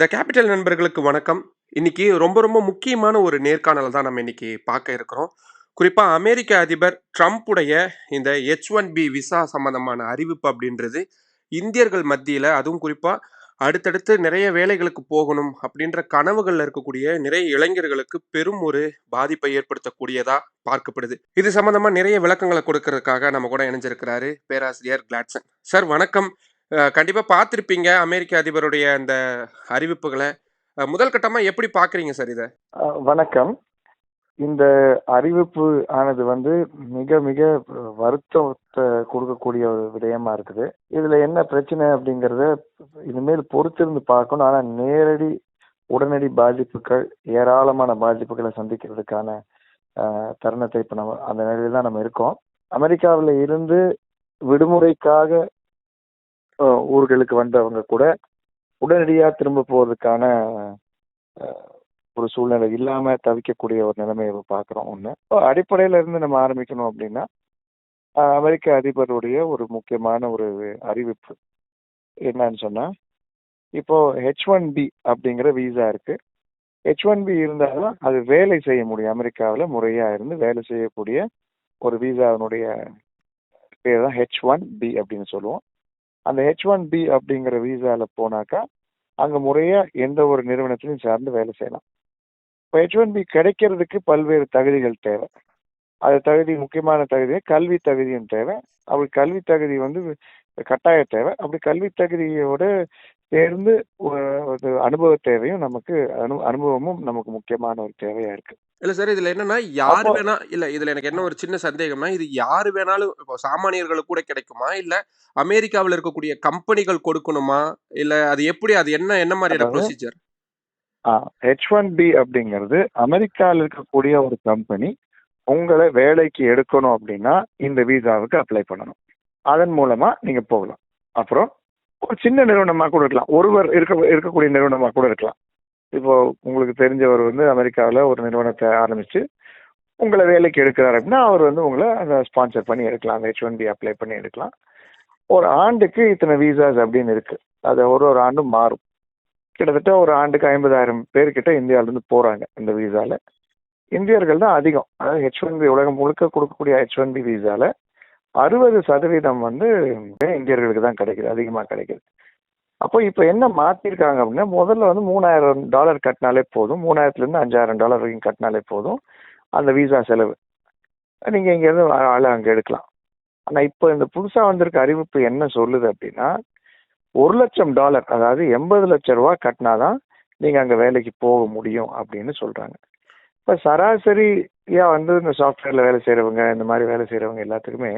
The capital நண்பர்களுக்கு வணக்கம். இன்னைக்கு ரொம்ப ரொம்ப முக்கியமான ஒரு நேர்காணல் தான் நம்ம இன்னைக்கு பார்க்க இருக்கிறோம். குறிப்பாக அமெரிக்க அதிபர் ட்ரம்ப்புடைய இந்த ஹெச் ஒன் பி விசா சம்பந்தமான அறிவிப்பு அப்படின்றது இந்தியர்கள் மத்தியில் அதுவும் குறிப்பாக அடுத்தடுத்து நிறைய வேலைகளுக்கு போகணும் அப்படின்ற கனவுகளில் இருக்கக்கூடிய நிறைய இளைஞர்களுக்கு பெரும் ஒரு பாதிப்பை ஏற்படுத்தக்கூடியதா பார்க்கப்படுது. இது சம்பந்தமா நிறைய விளக்கங்களை கொடுக்கறதுக்காக நம்ம கூட இணைஞ்சிருக்கிறாரு பேராசிரியர் கிளாட்சன். சார் வணக்கம். கண்டிப்பாக பார்த்துருப்பீங்க அமெரிக்க அதிபருடைய அந்த அறிவிப்புகளை முதல் கட்டமாக எப்படி பார்க்குறீங்க சார் இதை வணக்கம். இந்த அறிவிப்பு ஆனது வந்து மிக மிக வருத்தத்தை கொடுக்கக்கூடிய ஒரு விடயமா இருக்குது. இதுல என்ன பிரச்சனை அப்படிங்கிறத இனிமேல் பொறுத்திருந்து பார்க்கணும். ஆனா நேரடி, உடனடி பாதிப்புகள், ஏராளமான பாதிப்புகளை சந்திக்கிறதுக்கான தருணத்தை இப்போ நம்ம அந்த நிலையில தான் நம்ம இருக்கோம். அமெரிக்காவில் இருந்து விடுமுறைக்காக ஊர்களுக்கு வந்தவங்க கூட உடனடியாக திரும்ப போகிறதுக்கான ஒரு சூழ்நிலை இல்லாமல் தவிக்கக்கூடிய ஒரு நிலைமையை பார்க்குறோம் ஒன்று அடிப்படையில் இருந்து நம்ம ஆரம்பிக்கணும் அப்படின்னா, அமெரிக்க அதிபருடைய ஒரு முக்கியமான ஒரு அறிவிப்பு. என்னன்னு சொன்னால் இப்போ ஹெச் ஒன் பி அப்படிங்கிற வீசா இருக்குது ஹெச்-1பி இருந்தா தான் அது வேலை செய்ய முடியும். அமெரிக்காவில் முறையாக இருந்து வேலை செய்யக்கூடிய ஒரு வீசாவினுடைய பேர் தான் ஹெச் ஒன் பி அப்படின்னு சொல்லுவோம். அந்த ஹெச்-1பி அப்படிங்கிற விசால போனாக்கா, அங்க முறையா எந்த ஒரு நிறுவனத்திலையும் சார்ந்து வேலை செய்யலாம். இப்போ ஹெச்-1பி கிடைக்கிறதுக்கு பல்வேறு தகுதிகள் தேவை. அது தகுதி முக்கியமான தகுதி கல்வி தகுதியும் தேவை. அப்படி கல்வி தகுதி வந்து கட்டாய தேவை. அப்படி கல்வி தகுதியோடு சேர்ந்து ஒரு அனுபவ தேவையும் நமக்கு அனு அனுபவமும் நமக்கு முக்கியமான ஒரு தேவையாக இருக்குது இல்ல சார் இதுல என்னன்னா, யாரு வேணா இல்ல இதுல எனக்கு என்ன ஒரு சின்ன சந்தேகம்னா, இது யாரு வேணாலும் இப்போ சாமானியர்களுக்கு கூட கிடைக்குமா? இல்ல அமெரிக்காவுல இருக்கக்கூடிய கம்பெனிகள் கொடுக்கணுமா? இல்ல அது எப்படி அது என்ன என்ன அதாவது ப்ரொசீஜர்? ஆ ஹெச்-1பி அப்படிங்கிறது அமெரிக்கால இருக்கக்கூடிய ஒரு கம்பெனி உங்கள வேலைக்கு எடுக்கணும் அப்படின்னா, இந்த விசாவுக்கு அப்ளை பண்ணணும். அதன் மூலமா நீங்க போகலாம். அப்புறம் ஒரு சின்ன நிறுவனமா கூட இருக்கலாம். ஒருவர் இருக்க இருக்கக்கூடிய நிறுவனமா கூட இருக்கலாம். இப்போ உங்களுக்கு தெரிஞ்சவர் வந்து அமெரிக்காவில் ஒரு நிறுவனத்தை ஆரம்பித்து உங்களை வேலைக்கு எடுக்கிறார் அப்படின்னா, அவர் வந்து உங்களை அதை ஸ்பான்சர் பண்ணி எடுக்கலாம். அந்த ஹெச்-1பி அப்ளை பண்ணி எடுக்கலாம். ஒரு ஆண்டுக்கு இத்தனை விசாஸ் அப்படின்னு இருக்குது அது ஒரு ஒரு ஆண்டும் மாறும். கிட்டத்தட்ட ஒரு ஆண்டுக்கு 50,000 பேர் இந்தியாவிலேருந்து போகிறாங்க இந்த விசாவில் இந்தியர்கள் தான் அதிகம். அதாவது ஹெச்-1பி உலகம் முழுக்க கொடுக்கக்கூடிய ஹெச் ஒன் பி விசாவில் அறுபது சதவீதம் வந்து இந்தியர்களுக்கு தான் கிடைக்குது. அதிகமாக கிடைக்குது. அப்போ இப்போ என்ன மாற்றிருக்காங்க அப்படின்னா, முதல்ல வந்து $3000 கட்டினாலே போதும். 3000லேருந்து $5000 வரைக்கும் கட்டினாலே போதும். அந்த விசா செலவு. நீங்கள் இங்கேருந்து ஆளை அங்கே எடுக்கலாம். ஆனால் இப்போ இந்த புதுசாக வந்திருக்க அறிவிப்பு என்ன சொல்லுது அப்படின்னா, $1,00,000 அதாவது ரூ. 80,00,000 கட்டினா தான் நீங்கள் அங்கே வேலைக்கு போக முடியும் அப்படின்னு சொல்றாங்க. இப்போ சராசரியா வந்து இந்த சாஃப்ட்வேரில் வேலை செய்கிறவங்க இந்த மாதிரி வேலை செய்கிறவங்க எல்லாத்துக்குமே,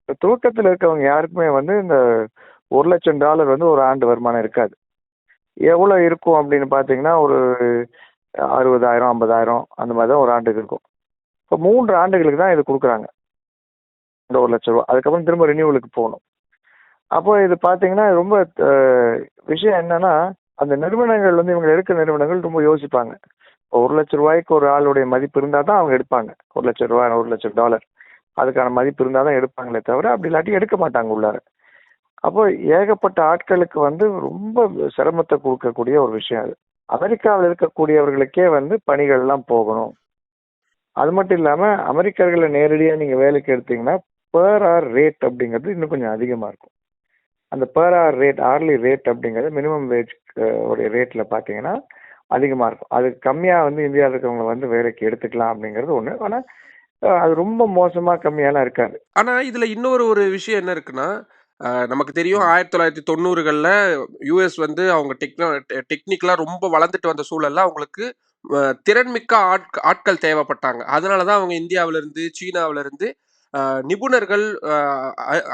இப்போ தூக்கத்தில் இருக்கவங்க யாருக்குமே வந்து இந்த $1,00,000 வந்து ஒரு ஆண்டு வருமானம் இருக்காது. எவ்வளோ இருக்கும் அப்படின்னு பார்த்தீங்கன்னா, ஒரு 60,000 50,000 அந்த மாதிரி தான் ஒரு ஆண்டுக்கு இருக்கும். இப்போ மூன்று ஆண்டுகளுக்கு தான் இது கொடுக்குறாங்க இந்த ஒரு லட்ச ரூபா அதுக்கப்புறம் திரும்ப ரினியூவலுக்கு போகணும் அப்போ இது பார்த்தீங்கன்னா, ரொம்ப விஷயம் என்னன்னா, அந்த நிறுவனங்கள் வந்து இவங்க எடுக்கிற நிறுவனங்கள் ரொம்ப யோசிப்பாங்க. ஒரு லட்ச ரூபாய்க்கு ஒரு ஆளுடைய மதிப்பு இருந்தால் தான் அவங்க எடுப்பாங்க. ஒரு லட்சம் ரூபாய் ஒரு லட்சம் டாலர் அதுக்கான மதிப்பு இருந்தால் தான் எடுப்பாங்களே தவிர, அப்படி இல்லாட்டி எடுக்க மாட்டாங்க உள்ளார. அப்போ ஏகப்பட்ட ஆட்களுக்கு வந்து ரொம்ப சிரமத்தை கொடுக்கக்கூடிய ஒரு விஷயம் அது. அமெரிக்காவில் இருக்கக்கூடியவர்களுக்கே வந்து பணிகள்லாம் போகணும். அது மட்டும் இல்லாமல் அமெரிக்கர்களை நேரடியாக நீங்கள் வேலைக்கு எடுத்தீங்கன்னா, பேர் ஆர் ரேட் அப்படிங்கிறது இன்னும் கொஞ்சம் அதிகமாக இருக்கும். அந்த பேர் ஆர் ரேட் ஆர்லி ரேட் அப்படிங்கிறது மினிமம் வேஜ் உடைய ரேட்டில் பார்த்தீங்கன்னா, அதிகமாக இருக்கும். அது கம்மியாக வந்து இந்தியாவில் இருக்கவங்கள வந்து வேலைக்கு எடுத்துக்கலாம் அப்படிங்கிறது ஒன்று ஆனால் அது ரொம்ப மோசமாக கம்மியாலாம் இருக்காது. ஆனால் இதில் இன்னொரு ஒரு விஷயம் என்ன இருக்குன்னா, நமக்கு தெரியும் ம். 1990கள்ல யுஎஸ் வந்து அவங்க டெக்னோ டெக்னிக்கலா ரொம்ப வளர்ந்துட்டு வந்த சூழல்ல அவங்களுக்கு திறன்மிக்க ஆட்க ஆட்கள் தேவைப்பட்டாங்க. அதனால தான் அவங்க இந்தியாவுல இருந்து, சீனாவுல இருந்து அ நிபுணர்கள்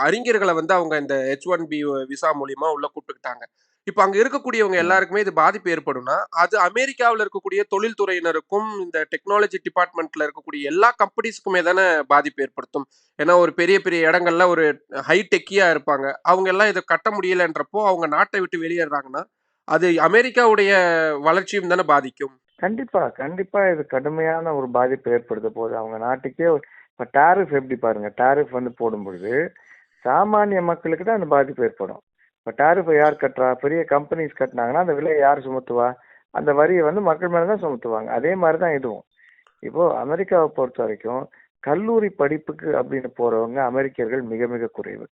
அறிஞர்கள வந்து அவங்க இந்த ஹெச்-1பி விசா மூலியமா உள்ள கூப்பிட்டுக்கிட்டாங்க. இப்ப அங்க இருக்கக்கூடியவங்க. எல்லாருக்குமே இது பாதிப்பு ஏற்படும்னா, அது அமெரிக்காவுல இருக்கக்கூடிய தொழில்துறையினருக்கும், இந்த டெக்னாலஜி டிபார்ட்மெண்ட்ல இருக்கக்கூடிய எல்லா கம்பெனிஸ்க்குமே தானே பாதிப்பு ஏற்படுத்தும். ஏன்னா ஒரு பெரிய பெரிய இடங்கள்ல ஒரு ஹை டெக்கியா இருப்பாங்க. அவங்க எல்லாம் இத கட்ட முடியலன்றப்போ, அவங்க நாட்ட விட்டு வெளியேறாங்கன்னா, அது அமெரிக்காவுடைய வளர்ச்சியும் தானே பாதிக்கும். கண்டிப்பா, கண்டிப்பா இது கடுமையான ஒரு பாதிப்ப ஏற்படுத்த போகுது. அவங்க நாட்டுக்கே இப்ப டாரிஃப் எப்படி பாருங்க. டாரிஃப் வந்து போடும்பொழுது, சாமானிய மக்களுக்கு தான் அந்த பாதிப்பு ஏற்படும். இப்போ டாரிஃபை யார் கட்டுறா பெரிய கம்பெனிஸ் கட்டினாங்கன்னா அந்த விலையை யார் சுமத்துவா அந்த வரியை வந்து மக்கள் மேலே தான் சுமத்துவாங்க அதே மாதிரி தான் இதுவும் இப்போ அமெரிக்காவை பொறுத்த வரைக்கும் கல்லூரி படிப்புக்கு அப்படின்னு போறவங்க அமெரிக்கர்கள் மிக மிக குறைவு.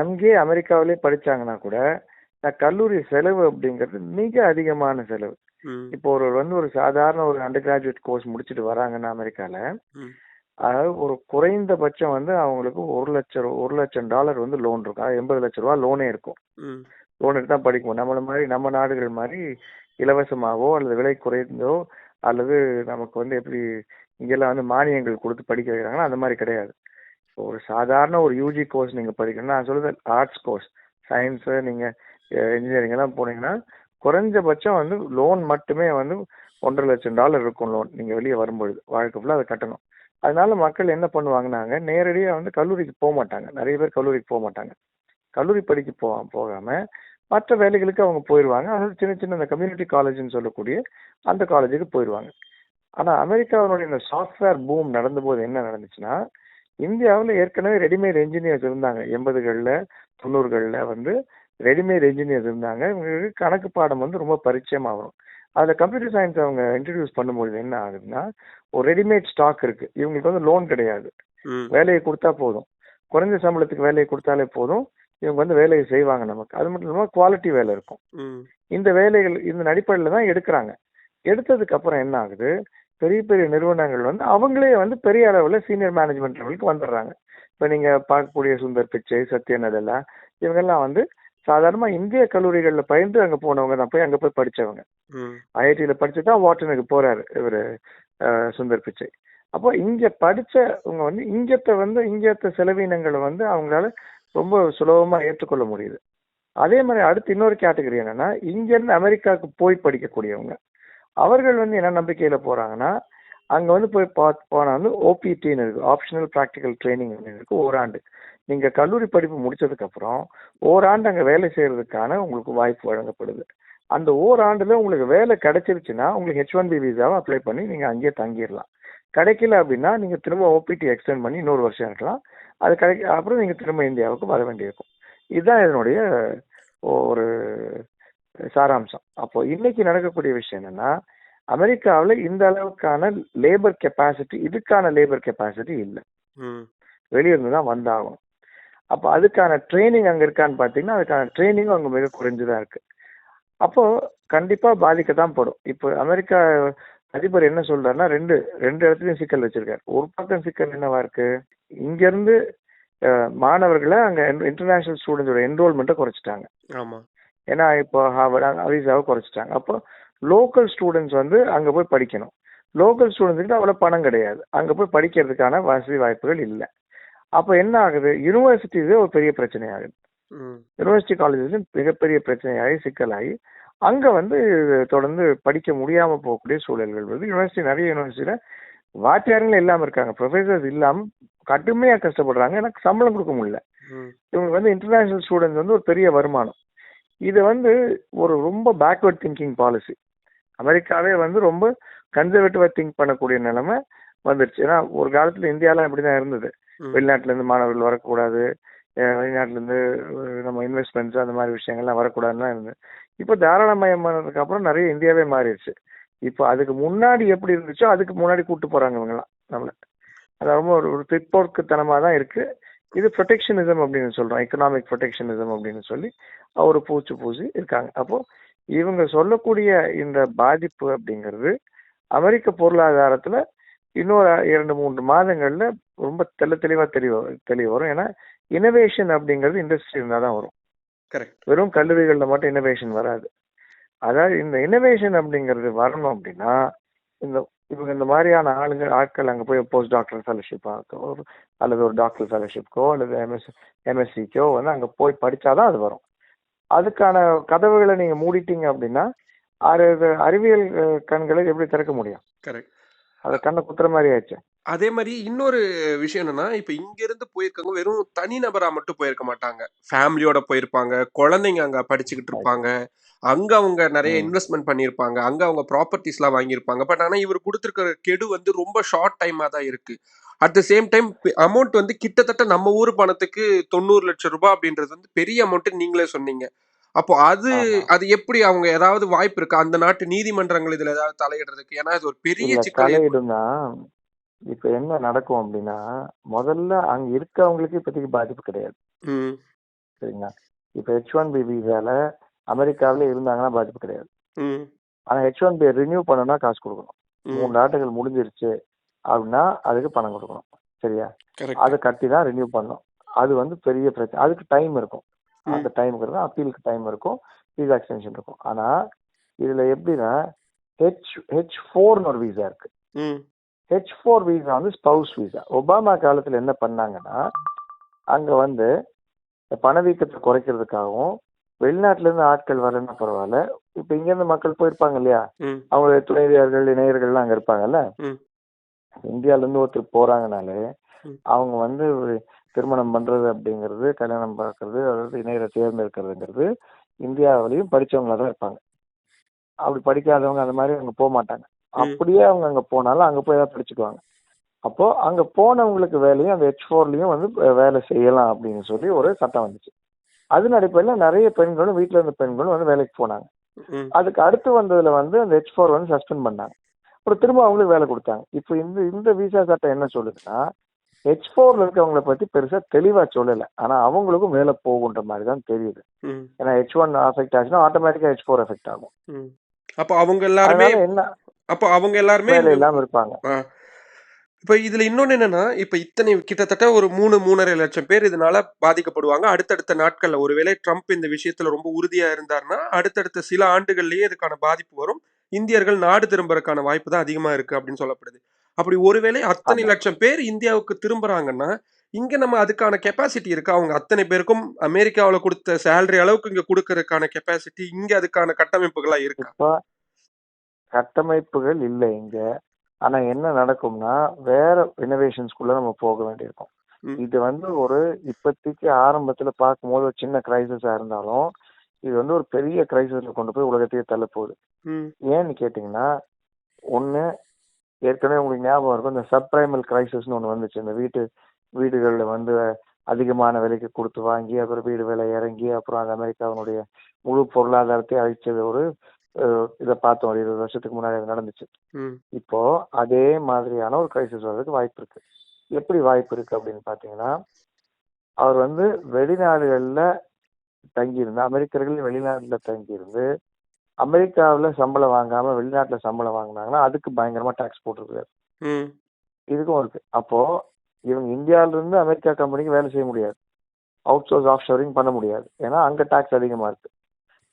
அங்கே அமெரிக்காவிலே படிச்சாங்கன்னா கூட கல்லூரி செலவு அப்படிங்கிறது மிக அதிகமான செலவு. இப்போ ஒரு வந்து ஒரு சாதாரண ஒரு அண்டர் கிராஜுவேட் கோர்ஸ் முடிச்சுட்டு வராங்கன்னா அமெரிக்கால. அதாவது ஒரு குறைந்தபட்சம் வந்து அவங்களுக்கு ஒரு லட்சம் ஒரு லட்சம் டாலர் வந்து லோன் இருக்கும். அதாவது எண்பது லட்ச ரூபா லோனே இருக்கும். லோன் எடுத்து தான் படிக்கும். நம்மள மாதிரி நம்ம நாடுகள் மாதிரி இலவசமாகவோ அல்லது விலை குறைந்தோ அல்லது நமக்கு வந்து எப்படி இங்கெல்லாம் வந்து மானியங்கள் கொடுத்து படிக்க வைக்கிறாங்கன்னா அந்த மாதிரி கிடையாது. ஒரு சாதாரண ஒரு யூஜி கோர்ஸ் நீங்க படிக்கணும்னா நான் சொல்றது ஆர்ட்ஸ் கோர்ஸ் சயின்ஸ் நீங்க இன்ஜினியரிங் எல்லாம் போனீங்கன்னா குறைஞ்சபட்சம் வந்து லோன் மட்டுமே வந்து ஒன்றரை லட்சம் டாலர் இருக்கும் லோன் நீங்க வெளியே வரும்பொழுது. வாழ்க்கை ஃபுல்லாக அதை கட்டணும். அதனால மக்கள் என்ன பண்ணுவாங்கன்னாங்க நேரடியாக வந்து கல்லூரிக்கு போக மாட்டாங்க. நிறைய பேர் கல்லூரிக்கு போக மாட்டாங்க. கல்லூரி படிக்க போ போகாம மற்ற வேலைகளுக்கு அவங்க போயிடுவாங்க அதாவது சின்ன சின்ன இந்த கம்யூனிட்டி காலேஜ்னு சொல்லக்கூடிய அந்த காலேஜுக்கு போயிடுவாங்க ஆனா அமெரிக்காவினுடைய இந்த சாஃப்ட்வேர் பூம் நடந்தபோது என்ன நடந்துச்சுன்னா இந்தியாவில் ஏற்கனவே ரெடிமேட் என்ஜினியர்ஸ் இருந்தாங்க. எண்பதுகளில் தொண்ணூறுகளில் வந்து ரெடிமேட் என்ஜினியர்ஸ் இருந்தாங்க. இவங்களுக்கு கணக்கு பாடம் வந்து ரொம்ப பரிச்சயமாக வரும் அதில் கம்ப்யூட்டர் சயின்ஸ் அவங்க இன்ட்ரடியூஸ் பண்ணும்பொழுது என்ன ஆகுதுன்னா ஒரு ரெடிமேட் ஸ்டாக் இருக்கு. இவங்களுக்கு வந்து லோன் கிடையாது. வேலையை கொடுத்தா போதும். குறைஞ்ச சம்பளத்துக்கு வேலையை கொடுத்தாலே போதும். இவங்க வந்து வேலையை செய்வாங்க நமக்கு. அது மட்டும் இல்லாமல் குவாலிட்டி வேலை இருக்கும். இந்த வேலைகள் இந்த அடிப்படையில் தான் எடுக்கிறாங்க. எடுத்ததுக்கு அப்புறம் என்ன ஆகுது? பெரிய பெரிய நிறுவனங்கள் வந்து அவங்களே வந்து பெரிய அளவில் சீனியர் மேனேஜ்மெண்ட் லெவலுக்கு வந்துடுறாங்க. இப்போ நீங்கள் பார்க்கக்கூடிய சுந்தர் பிச்சை சத்ய நதலா இவங்கெல்லாம் வந்து சாதாரணமாக இந்திய கல்லூரிகளில் பயின்று அங்கே போனவங்க தான். போய் அங்கே போய் படித்தவங்க. ஐஐடியில் படிச்சு தான் வாட்டனுக்கு போறாரு இவர் சுந்தர் பிச்சை. அப்போ இங்க படிச்சவங்க வந்து இங்கத்த வந்து இங்கத்த செலவினங்களை வந்து அவங்களால ரொம்ப சுலபமா ஏற்றுக்கொள்ள முடியுது. அதே மாதிரி அடுத்து இன்னொரு கேட்டகரி என்னன்னா இங்க இருந்து அமெரிக்காவுக்கு போய் படிக்கக்கூடியவங்க. அவர்கள் வந்து என்ன நம்பிக்கையில போறாங்கன்னா அங்க வந்து போய் பார்த்து போனா வந்து ஓபிடின்னு இருக்கு. ஆப்ஷனல் ப்ராக்டிக்கல் ட்ரைனிங் இருக்கு. ஓராண்டு நீங்க கல்லூரி படிப்பு முடிச்சதுக்கு அப்புறம் ஓராண்டு அங்க வேலை செய்யறதுக்கான உங்களுக்கு வாய்ப்பு வழங்கப்படுது. அந்த ஓராண்டுல உங்களுக்கு வேலை கிடைச்சிருச்சுன்னா உங்களுக்கு ஹெச் ஒன் பி விசாவை அப்ளை பண்ணி நீங்க அங்கேயே தங்கிடலாம் கிடைக்கல அப்படின்னா நீங்க திரும்ப ஓபிடி எக்ஸ்டெண்ட் பண்ணி இன்னொரு வருஷம் இருக்கலாம். அது கிடைக்க அப்புறம் நீங்க திரும்ப இந்தியாவுக்கு வர வேண்டியிருக்கும். இதுதான் இதனுடைய ஒரு சாராம்சம். அப்போ இன்னைக்கு நடக்கக்கூடிய விஷயம் என்னன்னா அமெரிக்காவில் இந்த அளவுக்கான லேபர் கெப்பாசிட்டி இதுக்கான லேபர் கெப்பாசிட்டி இல்லை. ம். வெளியிருந்து தான் வந்தாகணும். அப்போ அதுக்கான ட்ரைனிங் அங்கே இருக்கான்னு பார்த்தீங்கன்னா அதுக்கான ட்ரைனிங்கும் அங்கே மிக குறைஞ்சுதான் இருக்கு. அப்போ கண்டிப்பா பாதிக்க தான் படும். இப்போ அமெரிக்கா அதிபர் என்ன சொல்றாருன்னா ரெண்டு ரெண்டு இடத்துலயும் சிக்கல் வச்சிருக்காரு. ஒரு பக்கம் சிக்கல் என்னவா இருக்கு? இங்க இருந்து அஹ், மாணவர்களை அங்க இன்டர்நேஷனல் ஸ்டூடெண்ட்ஸோட என்ரோல்மெண்ட்டை குறைச்சிட்டாங்க. ஆமா. ஏன்னா இப்போ ஹார்வர்ட் விசாவை குறைச்சிட்டாங்க. அப்போ லோக்கல் ஸ்டூடெண்ட்ஸ் வந்து அங்க போய் படிக்கணும். லோக்கல் ஸ்டூடெண்ட்ஸுக்கு அவ்வளோ பணம் கிடையாது. அங்க போய் படிக்கிறதுக்கான வசதி வாய்ப்புகள் இல்லை. அப்போ என்ன ஆகுது? யூனிவர்சிட்டிஸே ஒரு பெரிய பிரச்சனையாகுது. யூனிவர்சிட்டி காலேஜஸ் மிகப்பெரிய பிரச்சனையாகி சிக்கலாகி அங்க வந்து தொடர்ந்து படிக்க முடியாம போகக்கூடிய சூழல்கள் வருது. யூனிவர்சிட்டி நிறைய யூனிவர்சிட்டியில வாத்தியாரங்கள் இல்லாம இருக்காங்க. ப்ரொஃபசர்ஸ் இல்லாம கடுமையா கஷ்டப்படுறாங்க. எனக்கு சம்பளம் கொடுக்க முடியல. இவங்க வந்து இன்டர்நேஷனல் ஸ்டூடெண்ட்ஸ் வந்து ஒரு பெரிய வருமானம். இது வந்து ஒரு ரொம்ப பேக்வர்ட் திங்கிங் பாலிசி அமெரிக்காவே வந்து ரொம்ப கன்சர்வேட்டிவா திங்க் பண்ணக்கூடிய நிலைமை வந்துருச்சு. ஏன்னா ஒரு காலத்துல இந்தியாலாம் இப்படிதான் இருந்தது. ம். வெளிநாட்டுல இருந்து மாணவர்கள் வரக்கூடாது. வெளிநாட்டுல இருந்து நம்ம இன்வெஸ்ட்மெண்ட்ஸ் அந்த மாதிரி விஷயங்கள்லாம் வரக்கூடாதுலாம் இருந்தது. இப்போ தாராளமயமானதுக்கு அப்புறம் நிறைய இந்தியாவே மாறிடுச்சு. இப்போ அதுக்கு முன்னாடி எப்படி இருந்துச்சோ அதுக்கு முன்னாடி கூட்டு போறாங்க இவங்கெல்லாம் நம்மள. அது ரொம்ப ஒரு ஒரு பிற்போக்குத்தனமா தான் இருக்கு. இது ப்ரொடெக்ஷனிசம் அப்படின்னு சொல்றோம். எக்கனாமிக் ப்ரொடெக்ஷனிசம் அப்படின்னு சொல்லி ஒரு பூச்சி பூசி இருக்காங்க. அப்போ இவங்க சொல்லக்கூடிய இந்த பாதிப்பு அப்படிங்கிறது அமெரிக்க பொருளாதாரத்துல இன்னொரு இரண்டு மூன்று மாதங்கள்ல ரொம்ப தெள்ள தெளிவா தெரிய தெரிய வரும். ஏன்னா இனோவேஷன் அப்படிங்கிறது இண்டஸ்ட்ரி இருந்தால் தான் வரும். கரெக்ட் வெறும் கல்லூரிகளில் மட்டும் இனோவேஷன் வராது. அதாவது இந்த இனோவேஷன் அப்படிங்கிறது வரணும் அப்படின்னா இந்த இவங்க இந்த மாதிரியான ஆளுங்க ஆட்கள் அங்கே போய் போஸ்ட் டாக்டர் ஃபெலோஷிப் ஆகோ அல்லது ஒரு டாக்டர் ஃபெலோஷிப்க்கோ அல்லது எம்எஸ் எம்எஸ்சிக்கோ வந்து அங்கே போய் படிச்சாதான் அது வரும். அதுக்கான கதவுகளை நீங்க மூடிட்டீங்க அப்படின்னா அறிவியல் கண்களை எப்படி திறக்க முடியும்? கரெக்ட் அதை கண்ணை குத்துற மாதிரி ஆச்சு அதே மாதிரி இன்னொரு விஷயம் என்னன்னா இப்ப இங்க இருந்து போயிருக்கவங்க வெறும் தனிநபரா மட்டும் போயிருக்க மாட்டாங்க. ஃபேமிலியோட போயிருப்பாங்க குழந்தைங்க அங்க படிச்சுக்கிட்டு இருப்பாங்க அங்க அவங்க நிறைய. இன்வெஸ்ட்மெண்ட் பண்ணியிருப்பாங்க அங்க அவங்க ப்ராப்பர்ட்டிஸ் எல்லாம் வாங்கியிருப்பாங்க. பட் ஆனா இவர் கொடுத்துருக்கிற கெடு வந்து ரொம்ப ஷார்ட் டைமா தான் இருக்கு. At the same time amount வந்து கிட்டத்தட்ட நம்ம ஊர் பணத்துக்கு தொண்ணூறு லட்சம் ரூபாய் அப்படின்றது வந்து பெரிய அமௌண்ட் நீங்களே சொன்னீங்க. அப்போ அது. அது எப்படி அவங்க ஏதாவது வாய்ப்பு இருக்கா? அந்த நாட்டு நீதிமன்றங்கள் இதுல ஏதாவது தலையிடுறதுக்கு? ஏன்னா இது ஒரு பெரிய. தலையிடுனா இப்ப என்ன நடக்கும் அப்படின்னா முதல்ல அங்க இருக்கவங்களுக்கு இப்போதைக்கு பாதிப்பு கிடையாது. ம், சரிங்களா? இப்ப ஹெச் ஒன் பி விசால அமெரிக்காவில இருந்தாங்கன்னா பாதிப்பு கிடையாது. ம், ஆனா ஹெச் ஒன் பி ரினியூ பண்ணணும்னா காசு கொடுக்கணும். மூணு நாட்டுகள் முடிஞ்சிருச்சு அப்படின்னா அதுக்கு பணம் கொடுக்கணும். சரியா. அதை கட்டி தான் ரினியூ பண்ணணும். அது வந்து பெரிய பிரச்சனை. அதுக்கு டைம் இருக்கும். அந்த டைமுக்கு அப்பீலுக்கு டைம் இருக்கும். விசா எக்ஸ்டென்ஷன் இருக்கும். ஆனா இதுல எப்படின்னா ஹெச் ஹெச் ஃபோர்னு ஒரு விசா இருக்கு. ஹெச் ஃபோர் விசா வந்து ஸ்பவுஸ் விசா ஒபாமா காலத்துல என்ன பண்ணாங்கன்னா அங்க வந்து பணவீக்கத்தை குறைக்கிறதுக்காகவும் வெளிநாட்டுல இருந்து ஆட்கள் வரலன்னா பரவாயில்ல. இப்ப இங்க இருந்து மக்கள் போயிருப்பாங்க இல்லையா? அவங்க துணைவியார்கள் இணையர்கள்லாம் அங்க இருப்பாங்கல்ல. இந்தியால இருந்து ஒருத்தர் போறாங்கனாலே. அவங்க வந்து திருமணம் பண்றது அப்படிங்கிறது கல்யாணம் பார்க்கறது அதாவது இணையரை தேர்ந்தெடுக்கிறதுங்கிறது இந்தியாவிலையும் படிச்சவங்களா தான் இருப்பாங்க. அப்படி படிக்காதவங்க அந்த மாதிரி அங்க போக மாட்டாங்க. அப்படியே அவங்க அங்க போனாலும் அங்க போய் தான் படிச்சுக்குவாங்க. அப்போ அங்க போனவங்களுக்கு வேலையும் அந்த ஹெச் ஃபோர்லயும் வந்து வேலை செய்யலாம் அப்படின்னு சொல்லி ஒரு சட்டம் வந்துச்சு. அதன் அடிப்படையில் நிறைய பெண்களும் வீட்டுல இருந்த பெண்களும் வந்து வேலைக்கு போனாங்க. அதுக்கு அடுத்து வந்ததுல வந்து அந்த ஹெச் ஃபோர் வந்து சஸ்பெண்ட் பண்ணாங்க. அப்புறம் திரும்ப அவங்களுக்கு வேலை கொடுத்தாங்க. இப்போ இந்த இந்த விசா சட்டம் என்ன சொல்லுதுன்னா ஹெச் ஃபோர்ல இருக்கவங்கள பத்தி பெருசா தெளிவா சொல்லல. ஆனா அவங்களுக்கும் வேலை போகுன்ற மாதிரி தான் தெரியுது ஏன்னா ஹெச் ஒன் அஃபெக்ட் ஆச்சுன்னா ஆட்டோமேட்டிக்கா ஹெச் ஃபோர் எஃபெக்ட் ஆகும். அப்போ அவங்க எல்லாருமே என்ன? அப்போ அவங்க எல்லாருமே இல்லாம இருப்பாங்க. இப்ப இதுல இன்னொன்னு என்னன்னா இப்ப இத்தனை கிட்டத்தட்ட ஒரு மூணு மூணரை லட்சம் பேர் இதனால பாதிக்கப்படுவாங்க. அடுத்தடுத்த நாட்கள்ல ஒருவேளை ட்ரம்ப் இந்த விஷயத்துல ரொம்ப உறுதியா இருந்தாருன்னா அடுத்தடுத்த சில ஆண்டுகள்லயே இதுக்கான பாதிப்பு வரும். இந்தியர்கள் நாடு திரும்பறதுக்கான வாய்ப்பு தான் அதிகமா இருக்கு அப்படின்னு சொல்லப்படுது. அப்படி ஒருவேளை அத்தனை. லட்சம் பேர் இந்தியாவுக்கு திரும்புறாங்கன்னா இங்க நம்ம அதுக்கான கெப்பாசிட்டி இருக்கு? அவங்க அத்தனை பேருக்கும் அமெரிக்காவுல கொடுத்த சேலரி அளவுக்கு இங்க கொடுக்கறதுக்கான கெப்பாசிட்டி இங்க அதுக்கான கட்டமைப்புகளா இருக்கா? கட்டமைப்புகள் இல்லை இங்க. ஆனா என்ன நடக்கும்னா வேற இனோவேஷன்ஸ்குள்ள நம்ம போக வேண்டியிருக்கும். இது வந்து ஒரு இப்போதைக்கு ஆரம்பத்துல பார்க்கும்போது ஒரு சின்ன கிரைசிஸா இருந்தாலும் இது வந்து ஒரு பெரிய கிரைசிஸ்ல கொண்டு போய் உலகத்தையே தள்ள போகுது. ஏன்னு கேட்டிங்கன்னா ஒண்ணு ஏற்கனவே உங்களுக்கு ஞாபகம் இருக்கும் இந்த சப்ரைமல் கிரைசிஸ்னு ஒன்று வந்துச்சு. இந்த வீட்டு வீடுகளில் வந்து அதிகமான விலைக்கு கொடுத்து வாங்கி அப்புறம் வீடு விலை இறங்கி அப்புறம் அது அமெரிக்காவினுடைய முழு பொருளாதாரத்தை அழிச்சது ஒரு இதை பார்த்தோம். ஒரு இருபது வருஷத்துக்கு முன்னாடி அது நடந்துச்சு. இப்போ அதே மாதிரியான ஒரு கிரைசிஸ் வர்றதுக்கு வாய்ப்பு இருக்கு. எப்படி வாய்ப்பு இருக்கு அப்படின்னு பார்த்தீங்கன்னா அவர் வந்து வெளிநாடுகளில் தங்கியிருந்து அமெரிக்கர்கள் வெளிநாட்டில் தங்கியிருந்து அமெரிக்காவில் சம்பளம் வாங்காம வெளிநாட்டில் சம்பளம் வாங்கினாங்கன்னா அதுக்கு பயங்கரமா டாக்ஸ் போட்டிருக்காரு. ம், இதுக்கும் இருக்கு. அப்போ இவங்க இந்தியால இருந்து அமெரிக்கா கம்பெனிக்கு வேலை செய்ய முடியாது. அவுட் சோர்ஸ் ஆஃப் ஷோரிங் பண்ண முடியாது. ஏன்னா அங்க டாக்ஸ் அதிகமா இருக்கு.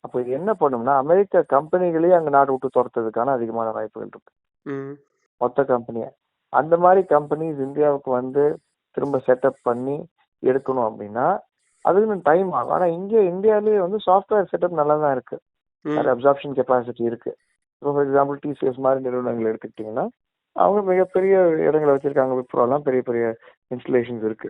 அப்போ இது என்ன பண்ணும்னா அமெரிக்கா கம்பெனிகளே அங்க நாடு விட்டு துரத்துறதுக்கான அதிகமான வாய்ப்புகள் இருக்கு. மொத்த கம்பெனியை அந்த மாதிரி கம்பெனிஸ் இந்தியாவுக்கு வந்து திரும்ப செட்டப் பண்ணி எடுக்கணும் அப்படின்னா அதுக்கு டைம் ஆகும். ஆனா இங்க இந்தியாவிலேயே வந்து சாஃப்ட்வேர் செட்டப் நல்லா தான் இருக்கு. நிறைய அப்சார்ப்ஷன் கெப்பாசிட்டி இருக்கு. இப்போ ஃபார் எக்ஸாம்பிள் டிசிஎஸ் மாதிரி நிறுவனங்கள் எடுத்துக்கிட்டிங்கன்னா அவங்க மிகப்பெரிய இடங்களை வச்சிருக்காங்க. விப்ரோலாம் பெரிய பெரிய இன்ஸ்டலேஷன்ஸ் இருக்கு.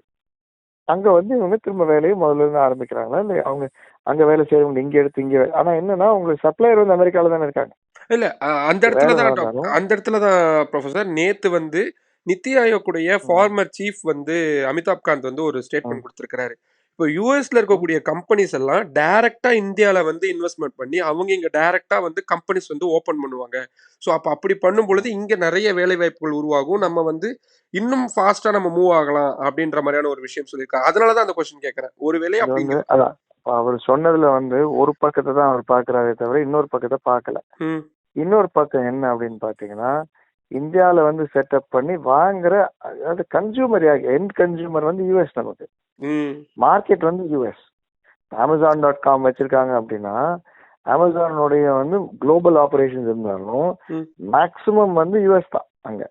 அங்க வந்து இவங்க திரும்ப வேலையை முதல்ல இருந்து ஆரம்பிக்கிறாங்களா? இல்லை அவங்க அங்க வேலை செய்யறவங்க இங்க எடுத்து இங்க ஆனா என்னன்னா உங்களுக்கு சப்ளையர் வந்து அமெரிக்கால தானே இருக்காங்க. இல்ல அந்த இடத்துல தான் அந்த இடத்துல தான் ப்ரொஃபசர் நேத்து வந்து நித்தி ஆயோக்குடைய ஃபார்மர் சீஃப் வந்து அமிதாப் காந்த் வந்து ஒரு ஸ்டேட்மெண்ட் கொடுத்திருக்கிறாரு. இப்போ யூஎஸ்ல இருக்கக்கூடிய கம்பெனிஸ் எல்லாம் டைரக்டா இந்தியால வந்து இன்வெஸ்ட்மெண்ட் பண்ணி அவங்க இங்க டைரக்டா வந்து கம்பெனிஸ் வந்து ஓபன் பண்ணுவாங்க. ஸோ அப்ப அப்படி பண்ணும் பொழுது. இங்க நிறைய வேலை வாய்ப்புகள் உருவாகும். நம்ம வந்து இன்னும் ஃபாஸ்டா நம்ம மூவ் ஆகலாம் அப்படின்ற மாதிரியான ஒரு விஷயம் சொல்லியிருக்காரு அதனாலதான் அந்த கொஸ்டின் கேட்கறேன். ஒருவேளை இது அப்படி வந்து அதான். இப்ப அவர் சொன்னதுல வந்து ஒரு பக்கத்தை தான் அவர் பாக்குறாரே தவிர இன்னொரு பக்கத்தை பார்க்கல. இன்னொரு பக்கம் என்ன அப்படின்னு பாத்தீங்கன்னா இந்தியால வந்து செட்டப் பண்ணி வாங்குற அதாவது கன்சியூமர் எண்ட் கன்சியூமர் வந்து யூஎஸ் நமக்கு. மார்க்கெட் வந்து யூஎஸ் அமேசான் டாட் காம் வச்சிருக்காங்க அப்படின்னா அமேசானுடைய வந்து குளோபல் ஆபரேஷன்ஸ் இருந்தாலும் மேக்சிமம் வந்து யூஎஸ் தான் அங்க.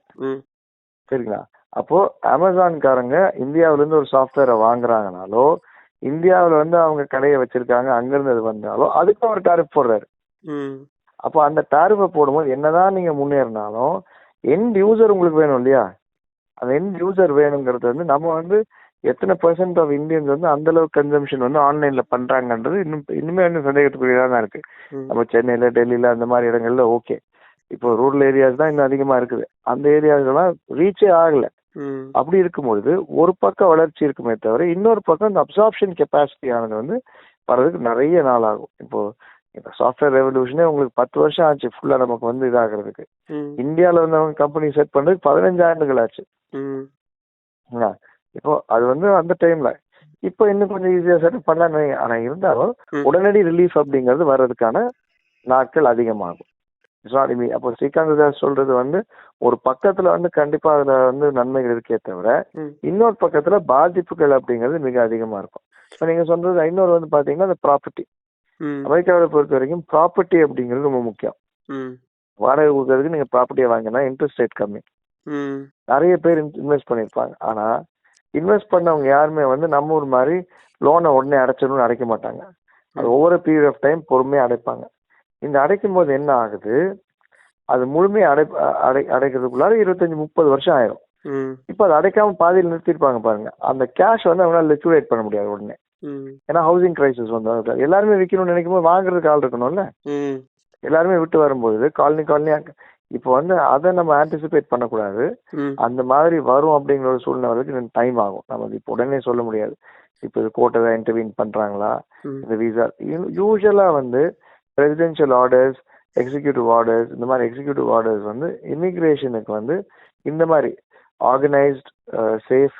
சரிங்களா? அப்போ அமேசான்காரங்க இந்தியாவுல இருந்து ஒரு சாஃப்ட்வேரை வாங்குறாங்கனாலோ இந்தியாவுல வந்து அவங்க கடையை வச்சிருக்காங்க அங்கிருந்து அது வந்தாலும் அதுக்கும் ஒரு டாரிஃப் போடுறாரு. அப்போ அந்த டாரிஃபை போடும்போது என்னதான் நீங்க முன்னேறினாலும் எண்ட் யூசர் உங்களுக்கு வேணும் இல்லையா? அந்த எண்ட் யூசர் வேணுங்கிறது வந்து நம்ம வந்து எத்தனை பர்சன்ட் ஆஃப் இந்தியன்ஸ் வந்து அந்த அளவுக்கு கன்சம்ஷன் வந்து ஆன்லைன்ல பண்றாங்கன்றது இன்னும் இன்னுமே இன்னும் சந்தேகத்துக்குரியதா தான் இருக்கு. நம்ம சென்னையில டெல்லியில அந்த மாதிரி இடங்கள்ல ஓகே இப்போ ரூரல் ஏரியாஸ் தான் இன்னும் அதிகமா இருக்குது. அந்த ஏரியாஸ்லாம் ரீச்சே ஆகல. அப்படி இருக்கும்பொழுது ஒரு பக்கம் வளர்ச்சி இருக்குமே தவிர இன்னொரு பக்கம் இந்த அப்சார்ப்ஷன் கெப்பாசிட்டி ஆனது வந்து வர்றதுக்கு நிறைய நாள் ஆகும். இப்போ இப்போ சாஃப்ட்வேர் ரெவல்யூஷனே உங்களுக்கு பத்து வருஷம் ஆச்சு ஃபுல்லா நமக்கு வந்து இதாகிறதுக்கு. இந்தியாவில் இருந்தவங்க கம்பெனி செட் பண்றதுக்கு பதினஞ்சு ஆண்டுகள் ஆச்சு? இப்போ அது வந்து அந்த டைம்ல இப்போ இன்னும் கொஞ்சம் ஈஸியா செட்டப் பண்ணலாம் ஆனா இருந்தாலும். உடனடி ரிலீஃப் அப்படிங்கிறது வர்றதுக்கான நாட்கள் அதிகமாகும் immediate. அப்போ ஸ்ரீகாந்த் தாஸ் சொல்றது வந்து ஒரு பக்கத்துல வந்து கண்டிப்பா அதுல வந்து நன்மைகள் இருக்கே தவிர. இன்னொரு பக்கத்துல பாதிப்புகள் அப்படிங்கிறது மிக அதிகமா இருக்கும் இப்போ நீங்க சொல்றது இன்னொரு வந்து பாத்தீங்கன்னா அந்த ப்ராப்பர்ட்டி ம். அமெரிக்காவை பொறுத்த வரைக்கும் ப்ராப்பர்ட்டி அப்படிங்கிறது ரொம்ப முக்கியம். வாடகை கொடுக்கறதுக்கு நீங்க ப்ராப்பர்ட்டியை வாங்கினா இன்ட்ரெஸ்ட் ரேட் கம்மி. நிறைய பேர் இன்வெஸ்ட் பண்ணியிருப்பாங்க ஆனா இன்வெஸ்ட் பண்ணவங்க யாருமே வந்து நம்ம ஊர் மாதிரி லோனை உடனே அடைச்சிடணும்னு அடைக்க மாட்டாங்க அது ஒவ்வொரு பீரியட் ஆஃப் டைம் பொறுமையா அடைப்பாங்க இந்த அடைக்கும் போது என்ன ஆகுது அது முழுமையா அடை அடை அடைக்கிறதுக்குள்ளார இருபத்தஞ்சு முப்பது வருஷம் ஆயிரும். இப்போ அதை அடைக்காம பாதியில் நிறுத்திருப்பாங்க பாருங்க அந்த கேஷ் வந்து அவங்களால லிக்விடேட் பண்ண முடியாது உடனே. ஏன்னா ஹவுசிங் கிரைசிஸ் வந்து எல்லாருமே விற்கணும்னு நினைக்கும் போது வாங்குறதுக்கு ஆள் இருக்கணும்ல. எல்லாருமே விட்டு வரும்போது காலனி காலனியா இப்போ வந்து அதை நம்ம ஆன்டிசிபேட் பண்ணக்கூடாது. அந்த மாதிரி வரும் அப்படிங்கிற ஒரு சூழ்நிலை வரைக்கும் டைம் ஆகும் நம்ம இப்போ உடனே சொல்ல முடியாது இப்போ இது கோர்ட் ஏதாவது இன்டர்வியூன் பண்றாங்களா. இந்த விசா யூஸ்வலா வந்து ரெசிடென்ஷியல் ஆர்டர்ஸ் எக்ஸிக்யூட்டிவ் ஆர்டர்ஸ் இந்த மாதிரி எக்ஸிக்யூட்டிவ் ஆர்டர்ஸ் வந்து இமிகிரேஷனுக்கு வந்து இந்த மாதிரி ஆர்கனைஸ்ட் சேஃப்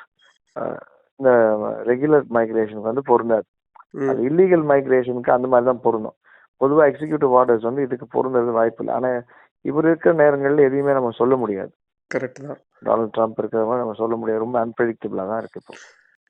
இந்த ரெகுலர் மைக்ரேஷனுக்கு வந்து பொருந்தாது. அது இல்லீகல் மைக்ரேஷனுக்கு அந்த மாதிரி தான் பொருந்தும். பொதுவாக எக்ஸிக்யூட்டிவ் ஆர்டர்ஸ் வந்து இதுக்கு பொருந்தது வாய்ப்பு இல்லை. ஆனால் இவர் இருக்கிற நேரங்களில் எதையுமே நம்ம சொல்ல முடியாது. கரெக்ட் தான். டொனால்ட் ட்ரம்ப் இருக்கிறவங்க நம்ம சொல்ல முடியாது. ரொம்ப அன்பிரடிக்டபிளாக தான் இருக்கு இப்போ.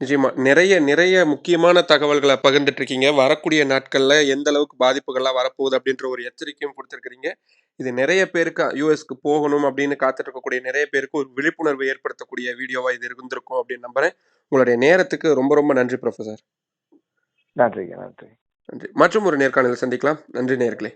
நிச்சயமா. நிறைய நிறைய முக்கியமான தகவல்களை பகிர்ந்துட்டு இருக்கீங்க வரக்கூடிய நாட்கள்ல எந்த அளவுக்கு பாதிப்புகள்லாம் வரப்போகுது அப்படின்ற ஒரு எச்சரிக்கையும் கொடுத்துருக்கீங்க இது நிறைய பேருக்கு யூஎஸ்க்கு போகணும் அப்படின்னு காத்துட்டு இருக்கக்கூடிய நிறைய பேருக்கு ஒரு விழிப்புணர்வு ஏற்படுத்தக்கூடிய வீடியோவா இது இருந்திருக்கும் அப்படின்னு நம்புறேன். உங்களுடைய நேரத்துக்கு ரொம்ப ரொம்ப நன்றி ப்ரொஃபசர் நன்றிங்க நன்றி. நன்றி. மற்றும் ஒரு நேர்காணலில் சந்திக்கலாம். நன்றி நேர்களே.